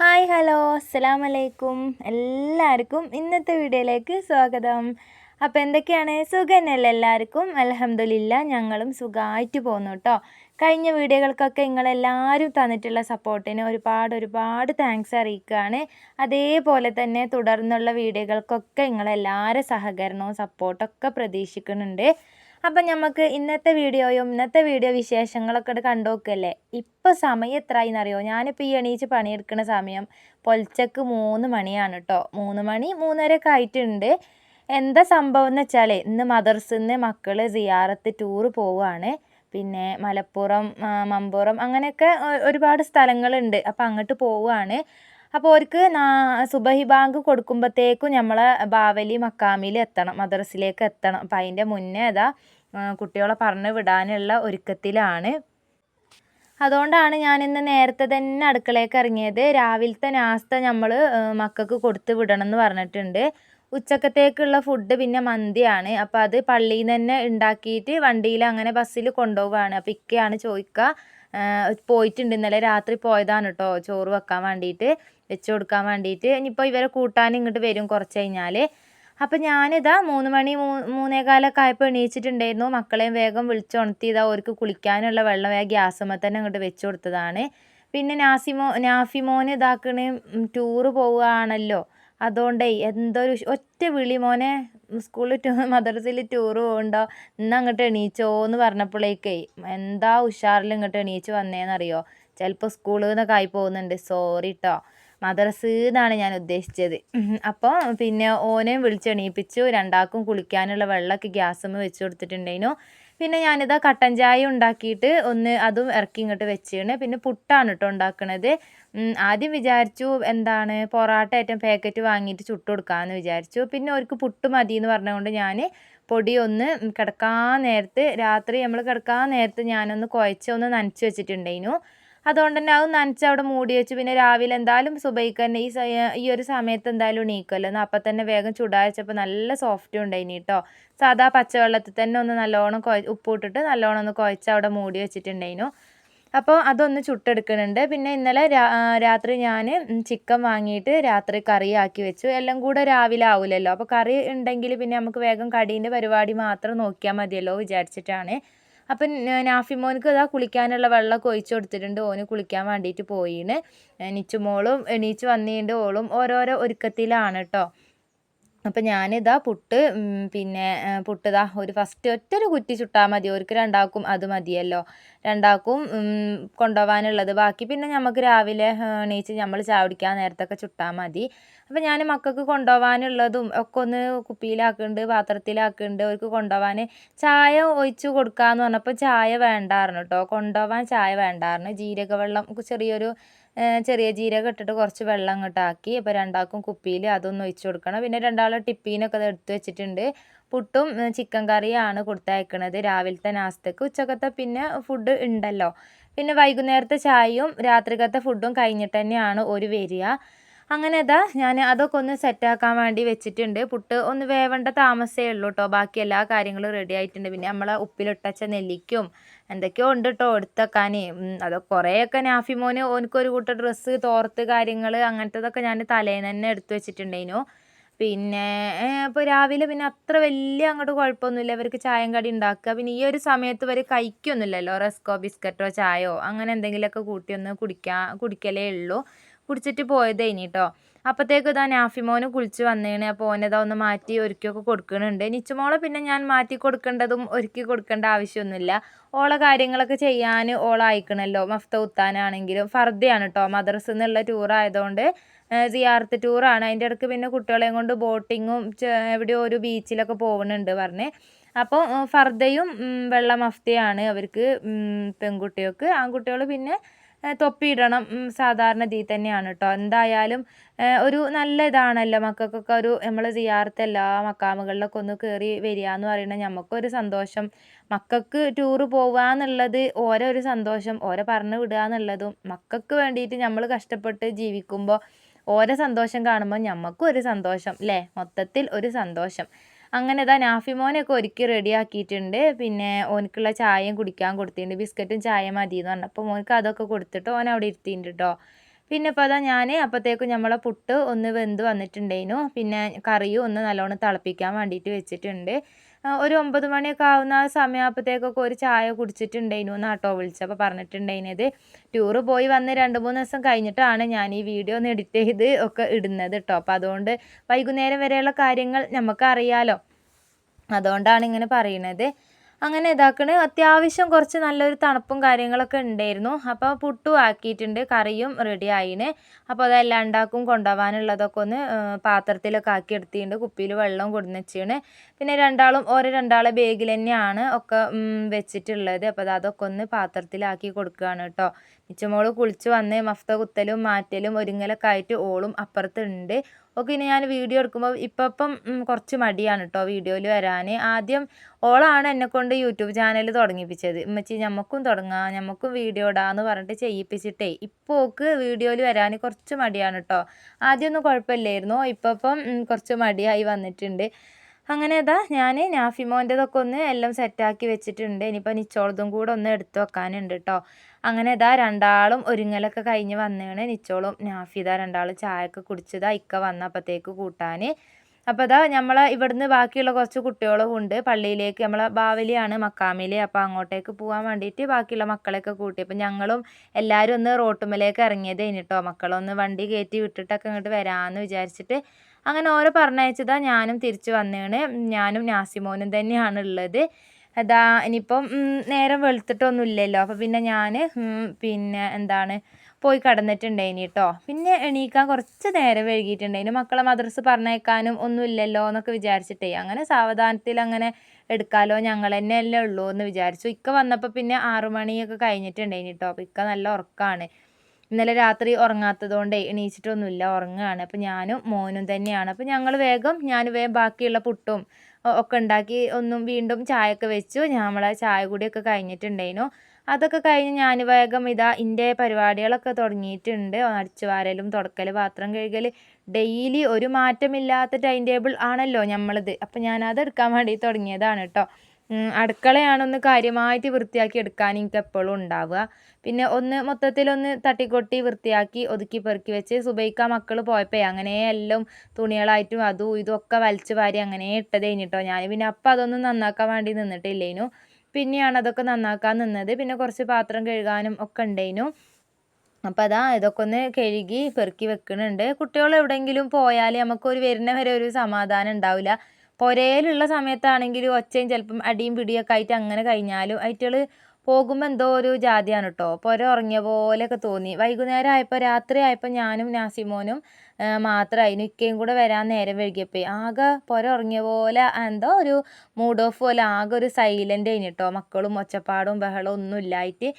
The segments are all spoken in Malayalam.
Hi hello. അസ്സലാം വലൈക്കും എല്ലാവർക്കും ഇന്നത്തെ വീഡിയോയിലേക്ക് സ്വാഗതം. അപ്പോൾ എന്തൊക്കെയാണ്? സുഖനല്ല എല്ലാവർക്കും? അലഹമ്മദില്ല ഞങ്ങളും സുഖമായിട്ട് പോകുന്നു കേട്ടോ കഴിഞ്ഞ വീഡിയോകൾക്കൊക്കെ നിങ്ങളെല്ലാവരും തന്നിട്ടുള്ള സപ്പോർട്ടിന് ഒരുപാട് ഒരുപാട് താങ്ക്സ് അറിയിക്കുകയാണ്. അതേപോലെ തന്നെ തുടർന്നുള്ള വീഡിയോകൾക്കൊക്കെ നിങ്ങളെല്ലാവരും സഹകരണവും സപ്പോർട്ടൊക്കെ പ്രതീക്ഷിക്കുന്നുണ്ട്. അപ്പം നമുക്ക് ഇന്നത്തെ വീഡിയോയും ഇന്നത്തെ വീഡിയോ വിശേഷങ്ങളൊക്കെ കണ്ടു നോക്കല്ലേ? ഇപ്പോൾ സമയം എത്രയായി എന്നറിയോ? ഞാനിപ്പോൾ ഈ എണീച്ച് പണിയെടുക്കുന്ന സമയം പൊൽച്ചക്ക് മൂന്ന് മണിയാണ് കേട്ടോ മൂന്ന് മണി മൂന്നരയൊക്കെ ആയിട്ടുണ്ട്. എന്താ സംഭവം എന്ന് വെച്ചാൽ ഇന്ന് മദർസിന്ന് മക്കൾ സിയാറത്ത് ടൂറ് പോവുകയാണ് പിന്നെ മലപ്പുറം മമ്പുറം അങ്ങനെയൊക്കെ ഒരുപാട് സ്ഥലങ്ങളുണ്ട്. അപ്പോൾ അങ്ങോട്ട് പോവുകയാണ് അപ്പോൾ അവർക്ക് സുബഹി ബാങ്ക് കൊടുക്കുമ്പോഴത്തേക്കും നമ്മളെ ബാവലി മക്കാമിൽ എത്തണം മദ്രസിലേക്ക് എത്തണം. അപ്പം അതിന്റെ മുന്നേ അതാ കുട്ടികളെ പറഞ്ഞു വിടാനുള്ള ഒരുക്കത്തിലാണ്. അതുകൊണ്ടാണ് ഞാനിന്ന് നേരത്തെ തന്നെ അടുക്കളയ്ക്ക് ഇറങ്ങിയത്. രാവിലത്തെ നാസ്ത നമ്മൾ മക്കൾക്ക് കൊടുത്ത് വിടണം എന്ന് പറഞ്ഞിട്ടുണ്ട്. ഉച്ചക്കത്തേക്കുള്ള ഫുഡ് പിന്നെ മന്തിയാണ്. അപ്പോൾ അത് പള്ളിയിൽ നിന്ന് തന്നെ ഉണ്ടാക്കിയിട്ട് വണ്ടിയിൽ അങ്ങനെ ബസ്സിൽ കൊണ്ടുപോവുകയാണ് അപ്പോൾ ഇക്കയാണ് ചോദിക്കുക പോയിട്ടുണ്ട്. ഇന്നലെ രാത്രി പോയതാണ് കേട്ടോ ചോറ് വെക്കാൻ വേണ്ടിയിട്ട് വെച്ച് കൊടുക്കാൻ വേണ്ടിയിട്ട്. ഇനിയിപ്പോൾ ഇവരെ കൂട്ടാൻ ഇങ്ങോട്ട് വരും കുറച്ച് കഴിഞ്ഞാൽ അപ്പം ഞാനിതാ മൂന്ന് മണി മൂ മൂന്നേകാലൊക്കെ ആയപ്പോൾ എണീച്ചിട്ടുണ്ടായിരുന്നു. മക്കളെയും വേഗം വിളിച്ചുണർത്തി ഇതാ അവർക്ക് കുളിക്കാനുള്ള വെള്ളം വേഗം ഗ്യാസുമ്മ തന്നെ അങ്ങോട്ട് വെച്ച് കൊടുത്തതാണ്. പിന്നെ നാസിമോ നാഫിമോന് ഇതാക്കണ ടൂറ് പോവുകയാണല്ലോ. അതുകൊണ്ടേ എന്തൊരു ഒറ്റ വിളി മോനെ. സ്കൂളിൽ ടൂ മദ്രസയിൽ ടൂറ് പോകുന്നുണ്ടോ ഇന്ന് അങ്ങോട്ട് എണീച്ചോ എന്ന് പറഞ്ഞപ്പോഴേക്കേ എന്താ ഉഷാറിൽ ഇങ്ങോട്ട് എണീച്ച് വന്നേന്നറിയോ? ചിലപ്പോൾ സ്കൂളിൽ നിന്നൊക്കെ ആയി പോകുന്നുണ്ട്. സോറി കേട്ടോ മദ്രസ് എന്നാണ് ഞാൻ ഉദ്ദേശിച്ചത്. അപ്പോൾ പിന്നെ ഓനെയും വിളിച്ചെണീപ്പിച്ചു. രണ്ടാൾക്കും കുളിക്കാനുള്ള വെള്ളമൊക്കെ ഗ്യാസുമ്മ വെച്ച് കൊടുത്തിട്ടുണ്ടായിരുന്നു. പിന്നെ ഞാനിതാ കട്ടൻ ചായ ഉണ്ടാക്കിയിട്ട് ഒന്ന് അതും ഇറക്കി ഇങ്ങോട്ട് വെച്ചിരുന്നു. പിന്നെ പുട്ടാണ് കേട്ടോ ഉണ്ടാക്കണത്. ആദ്യം വിചാരിച്ചു എന്താണ് പൊറാട്ട ഏറ്റവും പാക്കറ്റ് വാങ്ങിയിട്ട് ചുട്ട് കൊടുക്കാമെന്ന് വിചാരിച്ചു. പിന്നെ അവർക്ക് പുട്ട് മതി എന്ന് പറഞ്ഞുകൊണ്ട് ഞാൻ പൊടി ഒന്ന് കിടക്കാൻ നേരത്ത് രാത്രി നമ്മൾ കിടക്കാൻ നേരത്ത് ഞാനൊന്ന് കുഴച്ച് ഒന്ന് നനച്ച് വെച്ചിട്ടുണ്ടായിരുന്നു. അതുകൊണ്ട് തന്നെ അത് നനച്ച് അവിടെ മൂടി വെച്ച്. പിന്നെ രാവിലെ എന്തായാലും സുബൈക്ക് തന്നെ ഈ ഈ ഒരു സമയത്ത് എന്തായാലും എണീക്കുമല്ലോ എന്നാൽ അപ്പം തന്നെ വേഗം ചൂടാഴ്ചപ്പോൾ നല്ല സോഫ്റ്റും ഉണ്ടായിനി കേട്ടോ സാധാ പച്ചവെള്ളത്തിൽ തന്നെ ഒന്ന് നല്ലോണം കൊ ഉപ്പിട്ടിട്ട് നല്ലോണം ഒന്ന് കുഴച്ച് അവിടെ മൂടി വെച്ചിട്ടുണ്ടായിരുന്നു അപ്പോൾ അതൊന്ന് ചുട്ടെടുക്കുന്നുണ്ട്. പിന്നെ ഇന്നലെ രാത്രി ഞാൻ ചിക്കൻ വാങ്ങിയിട്ട് രാത്രി കറി ആക്കി വെച്ചു. എല്ലാം കൂടെ രാവിലെ ആവില്ലല്ലോ അപ്പോൾ കറി ഉണ്ടെങ്കിൽ പിന്നെ നമുക്ക് വേഗം കടീന്റെ പരിപാടി മാത്രം നോക്കിയാൽ മതിയല്ലോ വിചാരിച്ചിട്ടാണ്. അപ്പം നാഫിമോനക്ക് ഇതാ കുളിക്കാനുള്ള വെള്ളമൊക്കെ ഒഴിച്ച് കൊടുത്തിട്ടുണ്ട്. ഓന് കുളിക്കാൻ വേണ്ടിയിട്ട് പോയിന് നിച്ചുമോളും എണീച്ച് വന്നിട്ടുണ്ട് ഓളും ഓരോരോ ഒരുക്കത്തിലാണ് കേട്ടോ അപ്പം ഞാനിതാ പുട്ട് പിന്നെ പുട്ടിതാ ഒരു ഫസ്റ്റ് ഒറ്റൊരു കുറ്റി ചുട്ടാൽ മതി. അവർക്ക് രണ്ടാക്കും അത് മതിയല്ലോ. രണ്ടാക്കും കൊണ്ടുപോകാനുള്ളത് ബാക്കി. പിന്നെ നമുക്ക് രാവിലെ എണീച്ച് നമ്മൾ ചായ നേരത്തൊക്കെ ചുട്ടാൽ മതി. അപ്പം ഞാൻ മക്കൾക്ക് കൊണ്ടുപോകാനുള്ളതും ഒക്കെ ഒന്ന് കുപ്പിയിലാക്കുന്നുണ്ട് പാത്രത്തിലാക്കുന്നുണ്ട് അവർക്ക് കൊണ്ടുപോകാൻ ചായ ഒഴിച്ച് കൊടുക്കാമെന്ന് പറഞ്ഞപ്പോൾ ചായ വേണ്ടായിരുന്നു കേട്ടോ കൊണ്ടുപോകാൻ ചായ വേണ്ടായിരുന്നു ജീരകവെള്ളം ചെറിയൊരു ചെറിയ ജീരകം ഇട്ടിട്ട് കുറച്ച് വെള്ളം അങ്ങോട്ട് ആക്കി. അപ്പോൾ രണ്ടാൾക്കും കുപ്പിയിൽ അതൊന്ന് ഒഴിച്ചു കൊടുക്കണം. പിന്നെ രണ്ടാളും ടിപ്പീനൊക്കെ അത് എടുത്തു വെച്ചിട്ടുണ്ട്. പുട്ടും ചിക്കൻ കറിയാണ് കൊടുത്തയക്കണത്. രാവിലത്തെ നാസ്തക്ക്. ഉച്ചക്കത്തെ പിന്നെ ഫുഡ് ഉണ്ടല്ലോ. പിന്നെ വൈകുന്നേരത്തെ ചായയും രാത്രിക്കത്തെ ഫുഡും കഴിഞ്ഞിട്ട് തന്നെയാണ് ഒരു വരിക. അങ്ങനെ ഇതാ ഞാൻ അതൊക്കെ ഒന്ന് സെറ്റാക്കാൻ വേണ്ടി വെച്ചിട്ടുണ്ട്. പുട്ട് ഒന്ന് വേവേണ്ട താമസമേ ഉള്ളൂ കേട്ടോ ബാക്കി എല്ലാ കാര്യങ്ങളും റെഡി ആയിട്ടുണ്ട്. പിന്നെ നമ്മളെ ഉപ്പിലിട്ടച്ച നെല്ലിക്കും എന്തൊക്കെയോ ഉണ്ട് കേട്ടോ എടുത്തേക്കാൻ അത് കുറേയൊക്കെ നാഫിമോന് ഓനക്കൊരു കൂട്ടം ഡ്രസ്സ് തോർത്ത് കാര്യങ്ങൾ അങ്ങനത്തതൊക്കെ ഞാൻ തലേന്ന് തന്നെ എടുത്തു വെച്ചിട്ടുണ്ടായിനു. പിന്നെ ഇപ്പോൾ രാവിലെ പിന്നെ അത്ര വലിയ അങ്ങോട്ട് കുഴപ്പമൊന്നുമില്ല. അവർക്ക് ചായം കടി ഉണ്ടാക്കുക. പിന്നെ ഈ ഒരു സമയത്ത് ഇവർ കഴിക്കൊന്നുമില്ലല്ലോ. റസ്കോ ബിസ്ക്കറ്റോ ചായയോ അങ്ങനെ എന്തെങ്കിലുമൊക്കെ കൂട്ടി ഒന്ന് കുടിക്കാൻ കുടിക്കലേ ഉള്ളൂ. കുടിച്ചിട്ട് പോയതേനി കേട്ടോ അപ്പോഴത്തേക്ക് ഇതാ നാഫിമോന് കുളിച്ച് വന്നേണ്. അപ്പോൾ ഓനതാ ഒന്ന് മാറ്റി ഒരുക്കിയൊക്കെ കൊടുക്കുന്നുണ്ട് നിച്ചുമോളെ പിന്നെ ഞാൻ മാറ്റി കൊടുക്കേണ്ടതും ഒരുക്കി കൊടുക്കേണ്ട ആവശ്യമൊന്നുമില്ല. ഓളെ കാര്യങ്ങളൊക്കെ ചെയ്യാൻ ഓളായിക്കണല്ലോ. മഫ്ത ഉത്താനാണെങ്കിലും ഫർദയാണ് കേട്ടോ മദർസ് എന്നുള്ള ടൂർ ആയതുകൊണ്ട് സിയാർത്ത് ടൂറാണ് അതിന്റെ ഇടയ്ക്ക് പിന്നെ കുട്ടികളെയും കൊണ്ട് ബോട്ടിങ്ങും എവിടെയോ ഒരു ബീച്ചിലൊക്കെ പോകുന്നുണ്ട് പറഞ്ഞ്. അപ്പോൾ ഫർദയും വെള്ള മഫ്തയാണ് അവർക്ക് പെൺകുട്ടികൾക്ക്. ആൺകുട്ടികൾ പിന്നെ തൊപ്പി ഇടണം സാധാരണ ഇതിൽ തന്നെയാണ് കേട്ടോ എന്തായാലും ഒരു നല്ല ഇതാണല്ലോ മക്കൾക്കൊക്കെ ഒരു നമ്മൾ സിയാറത്ത് എല്ലാ മക്കാമുകളിലൊക്കെ ഒന്ന് കയറി വരിക എന്ന് പറയുന്നത് നമുക്കൊരു സന്തോഷം. മക്കൾക്ക് ടൂറ് പോവുക എന്നുള്ളത് ഓരോ ഒരു സന്തോഷം ഓരോ പറഞ്ഞു വിടുക എന്നുള്ളതും മക്കൾക്ക് വേണ്ടിയിട്ട് നമ്മൾ കഷ്ടപ്പെട്ട് ജീവിക്കുമ്പോൾ ഓരോ സന്തോഷം കാണുമ്പോൾ നമുക്കും ഒരു സന്തോഷം അല്ലേ മൊത്തത്തിൽ ഒരു സന്തോഷം. അങ്ങനെ ഇതാ നാഫിമോനൊക്കെ ഒരുക്കി റെഡിയാക്കിയിട്ടുണ്ട്. പിന്നെ ഓനക്കുള്ള ചായയും കുടിക്കാൻ കൊടുത്തിട്ടുണ്ട്. ബിസ്ക്കറ്റും ചായ മതി എന്ന് പറഞ്ഞപ്പോൾ മോനക്ക് അതൊക്കെ കൊടുത്തിട്ട് ഓൻ അവിടെ ഇരുത്തിയിട്ടുണ്ട് കേട്ടോ പിന്നെ ഇപ്പോൾ അതാ ഞാൻ അപ്പോഴത്തേക്കും നമ്മളെ പുട്ട് ഒന്ന് വെന്ത് വന്നിട്ടുണ്ടേനു പിന്നെ കറിയും ഒന്ന് നല്ലോണം തിളപ്പിക്കാൻ വേണ്ടിയിട്ട് വെച്ചിട്ടുണ്ട്. ഒരു ഒമ്പത് മണിയൊക്കെ ആവുന്ന ആ സമയമാകുമ്പോഴത്തേക്കൊക്കെ ഒരു ചായ കുടിച്ചിട്ടുണ്ടായിരുന്നു എന്ന് ആട്ടോ വിളിച്ചപ്പോൾ പറഞ്ഞിട്ടുണ്ടായിരുന്നത് ടൂറ് പോയി വന്ന് രണ്ട് മൂന്ന് ദിവസം കഴിഞ്ഞിട്ടാണ് ഞാൻ ഈ വീഡിയോ ഒന്ന് എഡിറ്റ് ചെയ്ത് ഒക്കെ ഇടുന്നത് കേട്ടോ അപ്പോൾ അതുകൊണ്ട് വൈകുന്നേരം വരെയുള്ള കാര്യങ്ങൾ നമുക്കറിയാലോ. അതുകൊണ്ടാണ് ഇങ്ങനെ പറയുന്നത് അങ്ങനെ ഇതാക്കണ്. അത്യാവശ്യം കുറച്ച് നല്ലൊരു തണുപ്പും കാര്യങ്ങളൊക്കെ ഉണ്ടായിരുന്നു അപ്പോൾ പുട്ടും ആക്കിയിട്ടുണ്ട് കറിയും റെഡി ആയിന്. അപ്പോൾ അതെല്ലാം ഉണ്ടാക്കും കൊണ്ടുപോകാനുള്ളതൊക്കെ ഒന്ന് പാത്രത്തിലൊക്കെ ആക്കി എടുത്തിട്ടുണ്ട്. കുപ്പിയിൽ വെള്ളം കൊടുന്ന് വെച്ചാണ്. പിന്നെ രണ്ടാളും ഓരോ രണ്ടാളെ ബാഗിൽ തന്നെയാണ് ഒക്കെ വെച്ചിട്ടുള്ളത്. അപ്പോൾ അതൊക്കെ ഒന്ന് പാത്രത്തിലാക്കി കൊടുക്കുകയാണ് കേട്ടോ മിച്ചമോൾ കുളിച്ച് വന്ന് മഫ്ത കുത്തലും മാറ്റലും ഒരുങ്ങലൊക്കെ ആയിട്ട് ഓളും അപ്പുറത്തുണ്ട് ഓക്കെ ഇനി ഞാൻ വീഡിയോ എടുക്കുമ്പോൾ ഇപ്പം ഇപ്പം കുറച്ച് മടിയാണ് കേട്ടോ വീഡിയോയിൽ വരാൻ. ആദ്യം ഓളാണ് എന്നെക്കൊണ്ട് യൂട്യൂബ് ചാനൽ തുടങ്ങിപ്പിച്ചത്. ഉമ്മച്ചി ഞമ്മക്കും തുടങ്ങാം. ഞമ്മക്കും വീഡിയോ ഇടാന്ന് പറഞ്ഞിട്ട് ചെയ്യിപ്പിച്ചിട്ടേ ഇപ്പോൾ ഓക്ക് വീഡിയോയിൽ വരാൻ കുറച്ച് മടിയാണ് കേട്ടോ ആദ്യമൊന്നും കുഴപ്പമില്ലായിരുന്നു. ഇപ്പം ഇപ്പം കുറച്ച് മടിയായി വന്നിട്ടുണ്ട്. അങ്ങനെ ഇതാ ഞാൻ നാഫിമോന്റെതൊക്കെ ഒന്ന് എല്ലാം സെറ്റാക്കി വെച്ചിട്ടുണ്ട്. ഇനിയിപ്പോൾ നിച്ചോളതും കൂടെ ഒന്ന് എടുത്തു വെക്കാനുണ്ട് കേട്ടോ അങ്ങനെ ഇതാ രണ്ടാളും ഒരുങ്ങലൊക്കെ കഴിഞ്ഞ് വന്നതാണ് നിച്ചോളും നാഫിത രണ്ടാളും ചായയൊക്കെ കുടിച്ചതാ ഇക്ക വന്നപ്പോഴത്തേക്ക് കൂട്ടാൻ അപ്പോൾ ഇതാ നമ്മൾ ഇവിടുന്ന് ബാക്കിയുള്ള കുറച്ച് കുട്ടികളും ഉണ്ട്. പള്ളിയിലേക്ക് നമ്മളെ ബാവലിയാണ് മക്കാമിലി. അപ്പോൾ അങ്ങോട്ടേക്ക് പോകാൻ വേണ്ടിയിട്ട് ബാക്കിയുള്ള മക്കളെയൊക്കെ കൂട്ടി. അപ്പോൾ ഞങ്ങളും എല്ലാവരും ഒന്ന് റോട്ടുമ്മലേക്ക് ഇറങ്ങിയത് കഴിഞ്ഞിട്ടോ മക്കളൊന്ന് വണ്ടി കയറ്റി വിട്ടിട്ടൊക്കെ ഇങ്ങോട്ട് വരാമെന്ന് വിചാരിച്ചിട്ട് അങ്ങനെ ഓരോ പറഞ്ഞയച്ചതാ ഞാനും തിരിച്ചു വന്നതാണ് ഞാനും നാസിമോനും തന്നെയാണ് ഉള്ളത്. അതാ ഇനിയിപ്പം നേരം വെളുത്തിട്ടൊന്നും ഇല്ലല്ലോ അപ്പോൾ പിന്നെ ഞാൻ പിന്നെ എന്താണ് പോയി കിടന്നിട്ടുണ്ടായിനി കേട്ടോ പിന്നെ എണീക്കാൻ കുറച്ച് നേരം വൈകിയിട്ടുണ്ടായിന്. മക്കളെ മദ്രസ് പറഞ്ഞേക്കാനും ഒന്നും ഇല്ലല്ലോ എന്നൊക്കെ വിചാരിച്ചിട്ടേ. അങ്ങനെ സാവധാനത്തിൽ അങ്ങനെ എടുക്കാലോ ഞങ്ങൾ തന്നെ അല്ലേ ഉള്ളൂ എന്ന് വിചാരിച്ചു. ഇക്ക വന്നപ്പോൾ പിന്നെ ആറു മണിയൊക്കെ കേട്ടോ അപ്പോൾ ഇക്ക നല്ല ഉറക്കമാണ് ഇന്നലെ രാത്രി ഉറങ്ങാത്തത് കൊണ്ട് എണീച്ചിട്ടൊന്നുമില്ല ഉറങ്ങുകയാണ്. അപ്പോൾ ഞാനും മോനും തന്നെയാണ്. അപ്പോൾ ഞങ്ങൾ വേഗം ഞാൻ വേഗം ബാക്കിയുള്ള പുട്ടും ഒക്കെ ഉണ്ടാക്കി ഒന്നും വീണ്ടും ചായയൊക്കെ വെച്ചു. നമ്മളെ ചായ കൂടിയൊക്കെ കഴിഞ്ഞിട്ടുണ്ടായിരുന്നു. അതൊക്കെ കഴിഞ്ഞ് ഞാൻ വേഗം ഇതാ എന്റെ പരിപാടികളൊക്കെ തുടങ്ങിയിട്ടുണ്ട്. അടിച്ചു വാരലും തുടക്കൽ പാത്രം കഴുകൽ ഡെയിലി ഒരു മാറ്റമില്ലാത്ത ടൈം ടേബിൾ ആണല്ലോ നമ്മളിത് അപ്പം ഞാൻ അതെടുക്കാൻ വേണ്ടി തുടങ്ങിയതാണ് കേട്ടോ അടുക്കളയാണൊന്ന് കാര്യമായിട്ട് വൃത്തിയാക്കി എടുക്കാൻ എനിക്ക് എപ്പോഴും ഉണ്ടാവുക. പിന്നെ ഒന്ന് മൊത്തത്തിൽ ഒന്ന് തട്ടിക്കൊട്ടി വൃത്തിയാക്കി ഒതുക്കി പെറുക്കി വെച്ച് സുബൈക്ക മക്കൾ പോയപ്പോൾ അങ്ങനെ എല്ലാം തുണികളായിട്ടും അതും ഇതും ഒക്കെ വലിച്ചു വാരി അങ്ങനെ ഇട്ടത് കഴിഞ്ഞിട്ടോ ഞാൻ പിന്നെ അപ്പം അതൊന്നും നന്നാക്കാൻ വേണ്ടി നിന്നിട്ടില്ലേനു. പിന്നെയാണ് അതൊക്കെ നന്നാക്കാൻ നിന്നത്. പിന്നെ കുറച്ച് പാത്രം കഴുകാനും ഒക്കെ ഉണ്ടായിരുന്നു അപ്പോൾ അതാ ഇതൊക്കെ ഒന്ന് കഴുകി പെറുക്കി വെക്കുന്നുണ്ട് കുട്ടികൾ എവിടെയെങ്കിലും പോയാൽ നമുക്കൊരു വരുന്ന വരെ ഒരു സമാധാനം ഉണ്ടാവില്ല പുരയിലുള്ള സമയത്താണെങ്കിലും ഒച്ചയും ചിലപ്പം അടിയും പിടിയൊക്കെ ആയിട്ട് അങ്ങനെ കഴിഞ്ഞാലും അയിറ്റുകൾ പോകുമ്പോൾ എന്തോ ഒരു ജാതിയാണ് കേട്ടോ പുര ഉറങ്ങിയ പോലെയൊക്കെ തോന്നി. വൈകുന്നേരം ആയപ്പോൾ രാത്രി ആയപ്പോൾ ഞാനും നാസിമോനും മാത്രമായി ഇക്കയും കൂടെ വരാൻ നേരം വൈകിയപ്പോൾ ആകെ പുര ഉറങ്ങിയ പോലെ എന്തോ ഒരു മൂഡ് ഓഫ് പോലെ ആകെ ഒരു സൈലന്റ് കഴിഞ്ഞിട്ടോ മക്കളും ഒച്ചപ്പാടും ബഹളവും ഒന്നും ഇല്ലായിട്ട്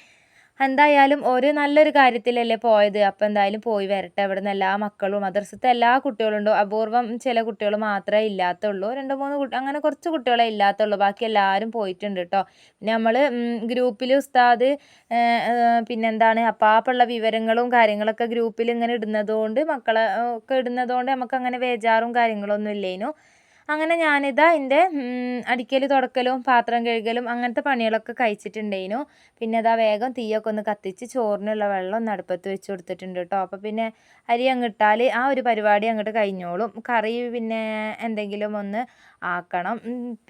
എന്തായാലും ഒരു നല്ലൊരു കാര്യത്തിലല്ലേ പോയത്. അപ്പോൾ എന്തായാലും പോയി വരട്ടെ. നിന്ന് എല്ലാ മക്കളും മദ്രസത്തെ എല്ലാ കുട്ടികളും ഉണ്ടോ. അപൂർവം ചില കുട്ടികൾ മാത്രമേ ഇല്ലാത്തുള്ളൂ. രണ്ട് മൂന്ന് കുട്ടി അങ്ങനെ കുറച്ച് കുട്ടികളെ ഇല്ലാത്തുള്ളൂ. ബാക്കി എല്ലാവരും പോയിട്ടുണ്ട് കേട്ടോ പിന്നെ നമ്മൾ ഗ്രൂപ്പിൽ ഉസ്താദ് പിന്നെന്താണ് അപ്പാപ്പുള്ള വിവരങ്ങളും കാര്യങ്ങളൊക്കെ ഗ്രൂപ്പിൽ ഇങ്ങനെ ഇടുന്നതുകൊണ്ട് മക്കളെ ഒക്കെ ഇടുന്നതുകൊണ്ട് നമുക്ക് അങ്ങനെ ബേജാറും കാര്യങ്ങളൊന്നും ഇല്ലേനു. അങ്ങനെ ഞാനിതാ എന്റെ അടിക്കൽ തുടക്കലും പാത്രം കഴുകലും അങ്ങനത്തെ പണികളൊക്കെ കഴിച്ചിട്ടുണ്ടായിരുന്നു. പിന്നെ അതാ വേഗം തീയൊക്കെ ഒന്ന് കത്തിച്ച് ചോറിനുള്ള വെള്ളം ഒന്ന് അടുപ്പത്ത് വെച്ച് കൊടുത്തിട്ടുണ്ട് കേട്ടോ. അപ്പോൾ പിന്നെ അരി അങ്ങിട്ടാൽ ആ ഒരു പരിപാടി അങ്ങോട്ട് കഴിഞ്ഞോളും. കറി പിന്നെ എന്തെങ്കിലും ഒന്ന് ആക്കണം.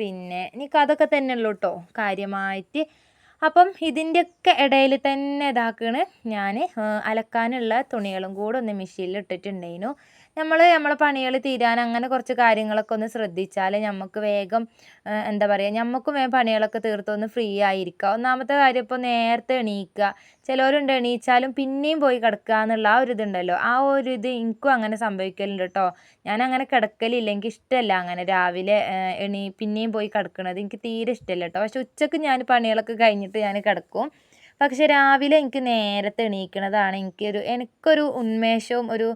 പിന്നെ എനിക്ക് അതൊക്കെ തന്നെ ഉള്ളൂ കേട്ടോ കാര്യമായിട്ട്. അപ്പം ഇതിന്റെയൊക്കെ ഇടയിൽ തന്നെ ഇതാക്കണ് ഞാൻ അലക്കാനുള്ള തുണികളും കൂടെ ഒന്ന് മെഷീനിൽ ഇട്ടിട്ടുണ്ടായിരുന്നു. നമ്മൾ നമ്മളെ പണികൾ തീരാൻ അങ്ങനെ കുറച്ച് കാര്യങ്ങളൊക്കെ ഒന്ന് ശ്രദ്ധിച്ചാൽ നമുക്ക് വേഗം എന്താ പറയുക നമുക്കും വേഗം പണികളൊക്കെ തീർത്തൊന്ന് ഫ്രീ ആയിരിക്കുക ഒന്നാമത്തെ കാര്യം ഇപ്പോൾ നേരത്തെ എണീക്കുക. ചിലവരുണ്ട് എണീച്ചാലും പിന്നെയും പോയി കിടക്കുക എന്നുള്ള ആ ഒരു ഇതുണ്ടല്ലോ. ആ ഒരു ഇത് എനിക്കും അങ്ങനെ സംഭവിക്കലുണ്ട് കേട്ടോ ഞാൻ അങ്ങനെ കിടക്കലില്ല. എനിക്ക് ഇഷ്ടമല്ല അങ്ങനെ രാവിലെ എണീ പിന്നെയും പോയി കിടക്കണത്. എനിക്ക് തീരെ ഇഷ്ടമല്ല കേട്ടോ പക്ഷെ ഉച്ചയ്ക്ക് ഞാൻ പണികളൊക്കെ കഴിഞ്ഞിട്ട് ഞാൻ കിടക്കും. പക്ഷെ രാവിലെ എനിക്ക് നേരത്തെ എണീക്കണതാണ് എനിക്കൊരു എനിക്കൊരു ഉന്മേഷവും ഒരു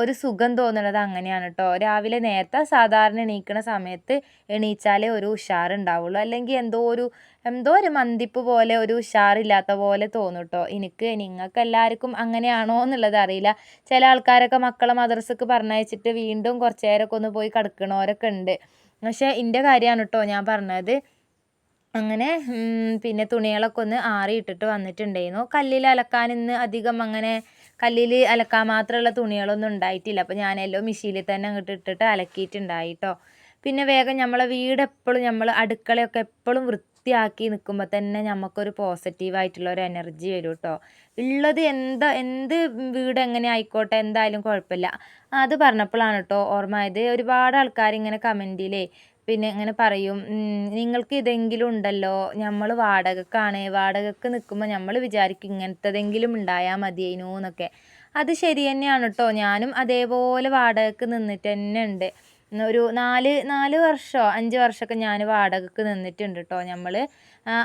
ഒരു സുഖം തോന്നണത് അങ്ങനെയാണ് കേട്ടോ രാവിലെ നേരത്തെ സാധാരണ എണീക്കണ സമയത്ത് എണീച്ചാലേ ഒരു ഉഷാറുണ്ടാവുള്ളൂ. അല്ലെങ്കിൽ എന്തോ ഒരു എന്തോ ഒരു മന്തിപ്പ് പോലെ ഒരു ഉഷാറില്ലാത്ത പോലെ തോന്നും കേട്ടോ എനിക്ക് നിങ്ങൾക്ക് എല്ലാവർക്കും അങ്ങനെയാണോ എന്നുള്ളത് അറിയില്ല. ചില ആൾക്കാരൊക്കെ മക്കളെ മദ്രസക്ക് പറഞ്ഞയച്ചിട്ട് വീണ്ടും കുറച്ച് നേരമൊക്കെ ഒന്ന് പോയി കിടക്കണവരൊക്കെ ഉണ്ട്. പക്ഷേ എന്റെ കാര്യമാണ് കേട്ടോ ഞാൻ പറഞ്ഞത്. അങ്ങനെ പിന്നെ തുണികളൊക്കെ ഒന്ന് ആറിയിട്ടിട്ട് വന്നിട്ടുണ്ടായിരുന്നു. കല്ലിൽ അലക്കാൻ ഇന്ന് അധികം അങ്ങനെ കല്ലിൽ അലക്കാൻ മാത്രമുള്ള തുണികളൊന്നും ഉണ്ടായിട്ടില്ല. അപ്പോൾ ഞാനെല്ലാം മെഷീനിൽ തന്നെ അങ്ങോട്ട് ഇട്ടിട്ട് അലക്കിയിട്ടുണ്ടായി കേട്ടോ പിന്നെ വേഗം നമ്മളെ വീട് എപ്പോഴും നമ്മൾ അടുക്കളയൊക്കെ എപ്പോഴും വൃത്തിയാക്കി നിൽക്കുമ്പോൾ തന്നെ നമുക്കൊരു പോസിറ്റീവായിട്ടുള്ള ഒരു എനർജി വരും കേട്ടോ ഉള്ളത് എന്താ എന്ത് വീട് എങ്ങനെ ആയിക്കോട്ടെ എന്തായാലും കുഴപ്പമില്ല. അത് പറഞ്ഞപ്പോഴാണ് കേട്ടോ ഓർമ്മ ഒരുപാട് ആൾക്കാർ ഇങ്ങനെ കമന്റിലേ പിന്നെ ഇങ്ങനെ പറയും നിങ്ങൾക്ക് ഇതെങ്കിലും ഉണ്ടല്ലോ നമ്മൾ വാടകക്കാണ് വാടകക്ക് നിൽക്കുമ്പോൾ നമ്മൾ വിചാരിക്കും ഇങ്ങനത്തതെങ്കിലും ഉണ്ടായാൽ മതിയേനു എന്നൊക്കെ അത് ശരി തന്നെയാണ് കേട്ടോ ഞാനും അതേപോലെ വാടകക്ക് നിന്നിട്ട് തന്നെ ഉണ്ട്. ഒരു നാല് നാല് വർഷമോ അഞ്ച് വർഷമൊക്കെ ഞാൻ വാടകക്ക് നിന്നിട്ടുണ്ട് കേട്ടോ നമ്മൾ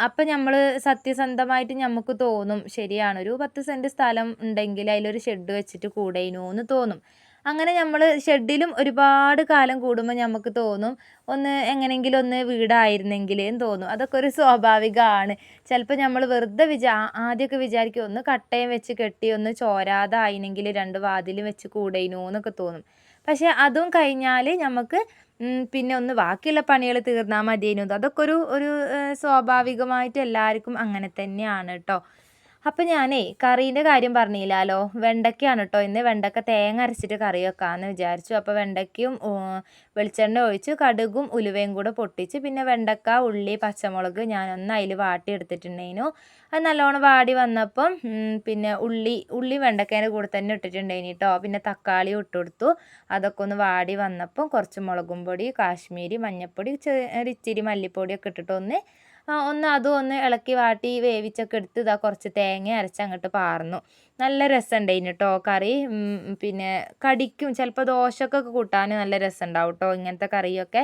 അപ്പം നമ്മൾ സത്യസന്ധമായിട്ട് നമുക്ക് തോന്നും ശരിയാണ് ഒരു പത്ത് സെന്റ് സ്ഥലം ഉണ്ടെങ്കിൽ അതിലൊരു ഷെഡ് വെച്ചിട്ട് കൂടേനു എന്ന് തോന്നും. അങ്ങനെ നമ്മൾ ഷെഡിലും ഒരുപാട് കാലം കൂടുമ്പോൾ നമുക്ക് തോന്നും ഒന്ന് എങ്ങനെയെങ്കിലും ഒന്ന് വീടായിരുന്നെങ്കിൽ എന്ന് തോന്നും. അതൊക്കെ ഒരു സ്വാഭാവികമാണ് ചിലപ്പോൾ നമ്മൾ വെറുതെ വിചാ ആദ്യമൊക്കെ വിചാരിക്കും ഒന്ന് കട്ടയും വെച്ച് കെട്ടി ഒന്ന് ചോരാതെ ആയിനെങ്കിൽ രണ്ട് വാതിലും വെച്ച് കൂടേനു എന്നൊക്കെ തോന്നും. പക്ഷേ അതും കഴിഞ്ഞാൽ നമുക്ക് പിന്നെ ഒന്ന് ബാക്കിയുള്ള പണികൾ തീർന്നാൽ മതിയേനു. അതൊക്കെ ഒരു ഒരു സ്വാഭാവികമായിട്ട് എല്ലാവർക്കും അങ്ങനെ തന്നെയാണ് കേട്ടോ അപ്പം ഞാനേ കറീന്റെ കാര്യം പറഞ്ഞില്ലല്ലോ വെണ്ടയ്ക്കയാണ് കേട്ടോ ഇന്ന് വെണ്ടക്ക തേങ്ങ അരച്ചിട്ട് കറി വെക്കാമെന്ന് വിചാരിച്ചു. അപ്പോൾ വെണ്ടയ്ക്കയും വെളിച്ചെണ്ണ ഒഴിച്ച് കടുകും ഉലുവയും കൂടെ പൊട്ടിച്ച് പിന്നെ വെണ്ടക്ക ഉള്ളി പച്ചമുളക് ഞാനൊന്ന് അതിൽ വാട്ടി എടുത്തിട്ടുണ്ടായിരുന്നു അത് നല്ലോണം വാടി വന്നപ്പം പിന്നെ ഉള്ളി ഉള്ളി വെണ്ടക്കേന്റെ കൂടെ തന്നെ ഇട്ടിട്ടുണ്ടായിനി കേട്ടോ പിന്നെ തക്കാളി ഇട്ട് കൊടുത്തു. അതൊക്കെ ഒന്ന് വാടി വന്നപ്പം കുറച്ച് മുളകും പൊടി കാശ്മീരി മഞ്ഞൾപ്പൊടി ചെറിയ ഇച്ചിരി മല്ലിപ്പൊടിയൊക്കെ ഇട്ടിട്ട് ഒന്ന് അതും ഒന്ന് ഇളക്കി വാട്ടി വേവിച്ചൊക്കെ എടുത്ത് ഇതാ കുറച്ച് തേങ്ങ അരച്ച് അങ്ങോട്ട് പാർന്നു. നല്ല രസമുണ്ടായിന് കേട്ടോ കറി പിന്നെ കടിക്കും. ചിലപ്പോൾ ദോശക്കൊക്കെ കൂട്ടാൻ നല്ല രസമുണ്ടാവും കേട്ടോ ഇങ്ങനത്തെ കറിയൊക്കെ.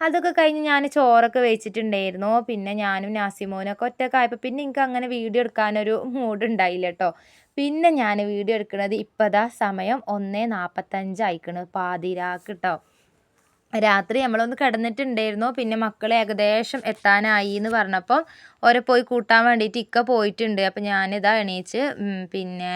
അതൊക്കെ കഴിഞ്ഞ് ഞാൻ ചോറൊക്കെ വെച്ചിട്ടുണ്ടായിരുന്നു. പിന്നെ ഞാനും നാസിമോനൊക്കെ ഒറ്റക്കായപ്പോൾ പിന്നെ എനിക്ക് അങ്ങനെ വീഡിയോ എടുക്കാനൊരു മൂഡ് ഉണ്ടായില്ല കേട്ടോ പിന്നെ ഞാൻ വീഡിയോ എടുക്കുന്നത് ഇപ്പതാ സമയം ഒന്നേ നാൽപ്പത്തഞ്ച് ആയിക്കണ്. പാതിരാക്ക് കേട്ടോ രാത്രി നമ്മളൊന്ന് കിടന്നിട്ടുണ്ടായിരുന്നു. പിന്നെ മക്കൾ ഏകദേശം എത്താനായി എന്ന് പറഞ്ഞപ്പോൾ ഓരെ പോയി കൂട്ടാൻ വേണ്ടിയിട്ട് ഇക്ക പോയിട്ടുണ്ട്. അപ്പോൾ ഞാനിതാ എണീച്ച് പിന്നെ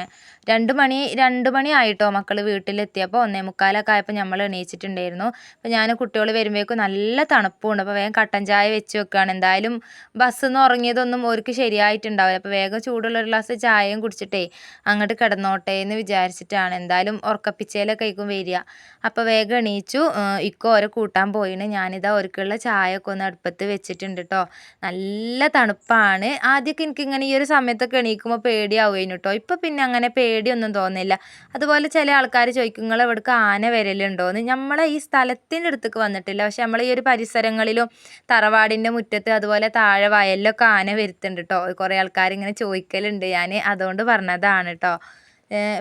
രണ്ട് മണി രണ്ട് മണി ആയിട്ടോ മക്കൾ വീട്ടിലെത്തിയപ്പോൾ ഒന്നേ മുക്കാലൊക്കെ ആയപ്പോൾ നമ്മൾ എണീച്ചിട്ടുണ്ടായിരുന്നു. അപ്പോൾ ഞാൻ കുട്ടികൾ വരുമ്പോഴേക്കും നല്ല തണുപ്പുണ്ട്. അപ്പോൾ വേഗം കട്ടൻ ചായ വെച്ച് വെക്കുകയാണ് എന്തായാലും ബസ്സിൽ നിന്ന് ഉറങ്ങിയതൊന്നും അവർക്ക് ശരിയായിട്ടുണ്ടാവില്ല. അപ്പോൾ വേഗം ചൂടുള്ള ഒരു ഗ്ലാസ് ചായയും കുടിച്ചിട്ടേ അങ്ങോട്ട് കിടന്നോട്ടെ എന്ന് വിചാരിച്ചിട്ടാണ്. എന്തായാലും ഉറക്കപ്പിച്ചയിലൊക്കെ ആയിരിക്കും വരിക. അപ്പോൾ വേഗം എണീച്ചു. ഇക്കോ ഓരോ കൂട്ടാൻ പോയിന് ഞാനിതാ ഓർക്കുള്ള ചായ ഒക്കെ ഒന്ന് അടുപ്പത്ത് വെച്ചിട്ടുണ്ട് കേട്ടോ നല്ല തണുപ്പാണ് ആദ്യമൊക്കെ എനിക്ക് ഇങ്ങനെ ഈ ഒരു സമയത്തൊക്കെ എണീക്കുമ്പോൾ പേടിയാവുകയും കേട്ടോ. ഇപ്പോൾ പിന്നെ അങ്ങനെ പേടിയൊന്നും തോന്നില്ല. അതുപോലെ ചില ആൾക്കാർ ചോദിക്കും നിങ്ങൾ എവിടേക്ക് ആന വരലുണ്ടോയെന്ന് നമ്മളെ ഈ സ്ഥലത്തിന്റെ അടുത്തേക്ക് വന്നിട്ടില്ല. പക്ഷെ നമ്മളെ ഈ ഒരു പരിസരങ്ങളിലും തറവാടിന്റെ മുറ്റത്ത് അതുപോലെ താഴെ വയലിലൊക്കെ ആന വരുത്തുന്നുണ്ട് കേട്ടോ. കുറേ ആൾക്കാർ ഇങ്ങനെ ചോദിക്കലുണ്ട്. ഞാൻ അതുകൊണ്ട് പറഞ്ഞതാണ് കേട്ടോ.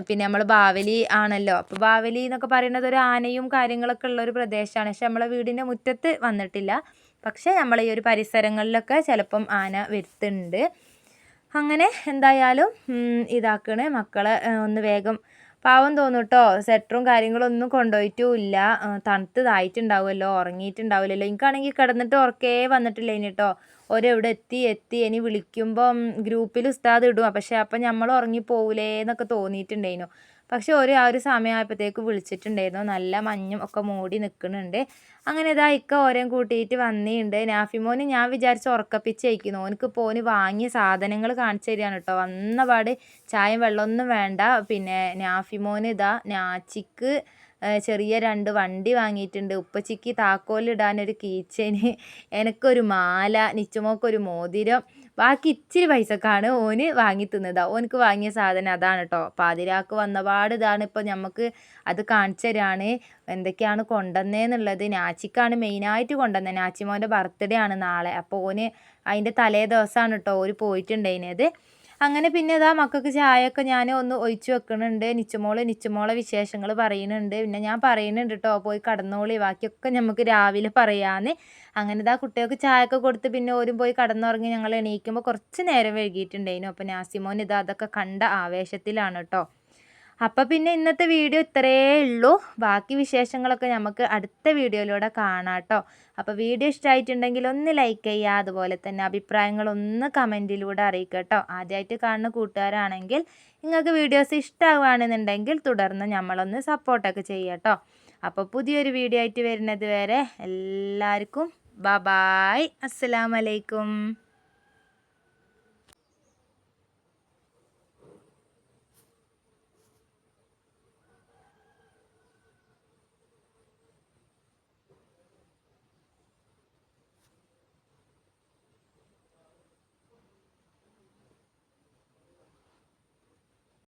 പിന്നെ നമ്മൾ ബാവലി ആണല്ലോ. അപ്പോൾ ബാവലി എന്നൊക്കെ പറയുന്നത് ഒരു ആനയും കാര്യങ്ങളൊക്കെ ഉള്ള ഒരു പ്രദേശമാണ്. പക്ഷെ നമ്മളെ വീടിന്റെ മുറ്റത്ത് വന്നിട്ടില്ല. പക്ഷേ നമ്മൾ ഈ ഒരു പരിസരങ്ങളിലൊക്കെ ചിലപ്പം ആന വരുത്തുന്നുണ്ട്. അങ്ങനെ എന്തായാലും ഇതാക്കണ്. മക്കളെ ഒന്ന് വേഗം പാവം തോന്നുട്ടോ സെറ്ററും കാര്യങ്ങളും ഒന്നും കൊണ്ടുപോയിട്ടുമില്ല തണുത്തതായിട്ടുണ്ടാവുമല്ലോ ഉറങ്ങിയിട്ടുണ്ടാവില്ലല്ലോ എനിക്കാണെങ്കിൽ കിടന്നിട്ട് ഉറക്കേ വന്നിട്ടില്ല ഇനിട്ടോ ഓരെവിടെ എത്തി എത്തി ഇനി വിളിക്കുമ്പം ഗ്രൂപ്പിൽ ഉസ്താദ് ഇടും പക്ഷേ അപ്പം നമ്മൾ ഉറങ്ങിപ്പോവില്ലേ എന്നൊക്കെ തോന്നിയിട്ടുണ്ടായിരുന്നു പക്ഷെ ഒരു ആ ഒരു സമയമായപ്പോഴത്തേക്ക് വിളിച്ചിട്ടുണ്ടായിരുന്നു. നല്ല മഞ്ഞും ഒക്കെ മൂടി നിൽക്കുന്നുണ്ട്. അങ്ങനെ ഇതാ ഇക്ക ഓരോ കൂട്ടിയിട്ട് വന്നിട്ടുണ്ട്. നാഫിമോന് ഞാൻ വിചാരിച്ച് ഉറക്കപ്പിച്ചയക്കുന്നു ഓനക്ക് പോന് വാങ്ങിയ സാധനങ്ങൾ കാണിച്ചു തരികയാണ് കേട്ടോ. വന്നപാട് ചായയും വെള്ളമൊന്നും വേണ്ട. പിന്നെ നാഫിമോന് ഇതാ നാച്ചിക്ക് ചെറിയ രണ്ട് വണ്ടി വാങ്ങിയിട്ടുണ്ട്. ഉപ്പച്ചിക്ക് താക്കോലിടാനൊരു കീച്ചന്. എനിക്കൊരു മാല നിച്ചുമോക്കൊരു മോതിരം. ബാക്കി ഇച്ചിരി പൈസക്കാണ് ഓന് വാങ്ങി തിന്നത് ഓനക്ക് വാങ്ങിയ സാധനം അതാണ് കേട്ടോ പാതിരാക്ക് വന്നപാട് ഇതാണ് ഇപ്പോൾ നമുക്ക് അത് കാണിച്ചു തരാണ്. എന്തൊക്കെയാണ് കൊണ്ടുവന്നതെന്നുള്ളത് നാച്ചിക്കാണ് മെയിനായിട്ട് കൊണ്ടുവന്നത് നാച്ചിമോന്റെ ബർത്ത്ഡേ ആണ് നാളെ. അപ്പോൾ ഓന് അതിന്റെ തലേ ദിവസമാണ് കേട്ടോ ഓര് പോയിട്ടുണ്ടായിരുന്നത് അങ്ങനെ പിന്നെ ഇതാ മക്കൾക്ക് ചായയൊക്കെ ഞാൻ ഒന്ന് ഒഴിച്ചു വെക്കുന്നുണ്ട് നിച്ചുമോൾ നിച്ചുമോളെ വിശേഷങ്ങൾ പറയുന്നുണ്ട്. പിന്നെ ഞാൻ പറയുന്നുണ്ട് കേട്ടോ പോയി കടന്നോളി. ബാക്കിയൊക്കെ നമുക്ക് രാവിലെ പറയാമെന്ന് അങ്ങനെ ഇതാ കുട്ടികൾക്ക് ചായയൊക്കെ കൊടുത്ത് പിന്നെ ഓരും പോയി കടന്നുറങ്ങി ഞങ്ങൾ എണീക്കുമ്പോൾ കുറച്ച് നേരം വൈകിയിട്ടുണ്ടായിരുന്നു അപ്പോൾ നാസിമോൻ ഇതാ അതൊക്കെ കണ്ട ആവേശത്തിലാണ് കേട്ടോ അപ്പോൾ പിന്നെ ഇന്നത്തെ വീഡിയോ ഇത്രയേ ഉള്ളൂ. ബാക്കി വിശേഷങ്ങളൊക്കെ നമുക്ക് അടുത്ത വീഡിയോയിലൂടെ കാണാം കേട്ടോ അപ്പോൾ വീഡിയോ ഇഷ്ടമായിട്ടുണ്ടെങ്കിൽ ഒന്ന് ലൈക്ക് ചെയ്യുക അതുപോലെ തന്നെ അഭിപ്രായങ്ങളൊന്ന് കമന്റിലൂടെ അറിയിക്കുക കേട്ടോ ആദ്യമായിട്ട് കാണുന്ന കൂട്ടുകാരാണെങ്കിൽ നിങ്ങൾക്ക് വീഡിയോസ് ഇഷ്ടമാവുകയാണെന്നുണ്ടെങ്കിൽ തുടർന്ന് നമ്മളൊന്ന് സപ്പോർട്ടൊക്കെ ചെയ്യുക കേട്ടോ അപ്പോൾ പുതിയൊരു വീഡിയോ ആയിട്ട് വരുന്നത് വരെ എല്ലാവർക്കും ബ ബായ് അസ്സലാമലൈക്കും